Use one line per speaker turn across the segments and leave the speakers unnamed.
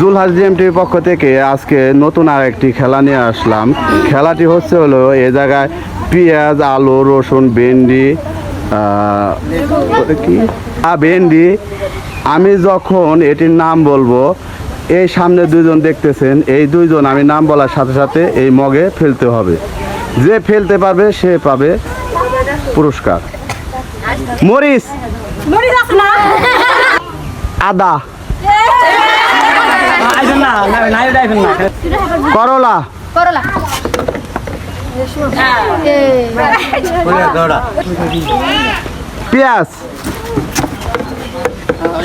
জুলহাস ডিএমটির পক্ষ থেকে আজকে নতুন আর একটি খেলা নিয়ে আসলাম। খেলাটি হচ্ছে হলো এ জায়গায় পেঁয়াজ আলু রসুন ভেন্ডি কি? আ, ভেন্ডি। আমি যখন এটির নাম বলব এই সামনে দুইজন দেখতেছেন এই দুইজন আমি নাম বলার সাথে সাথে এই মগে ফেলতে হবে। যে ফেলতে পারবে সে পাবে পুরস্কার। মরিচ আদা। করলা।
করলা।
পেঁয়াজ।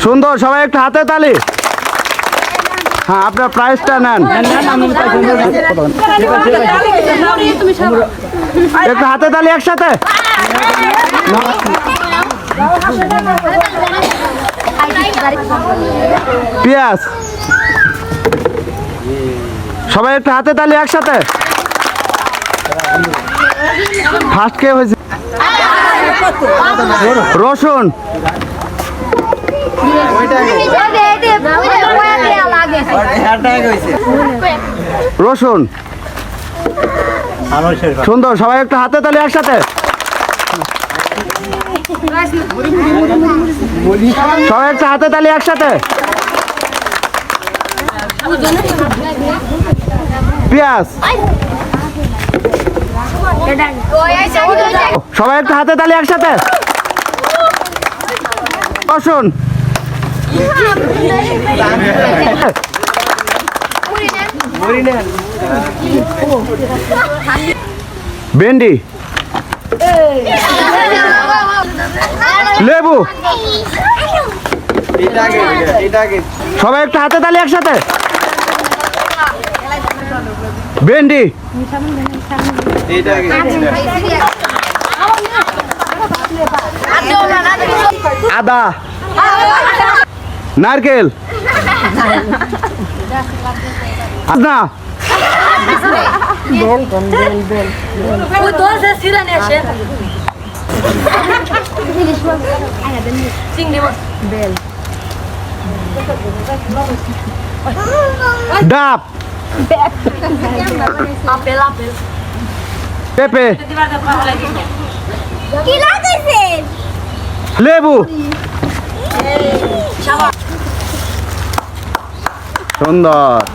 সুন্দর সবাই একটু হাতে তালি। হ্যাঁ আপনার প্রাইসটা নেন। একটু হাতে তালি একসাথে। পেঁয়াজ। সবাই একটা হাতে তালি একসাথে। ফার্স্ট কে হয়েছে? রসুন। রসুন। সুন্দর, সবাই একটা হাতে তালি একসাথে। সবাই একটা হাতে তালি একসাথে। পেঁয়াজ। সবাই একটু হাতে তালি একসাথে। রসুন ভেন্ডি। লেবু। সবাই একটু হাতে তালি একসাথে। ভেন্ডি। আদা। নারকেল। না ডাব
আপেল আপেল
পেঁপে লেবু সুন্দর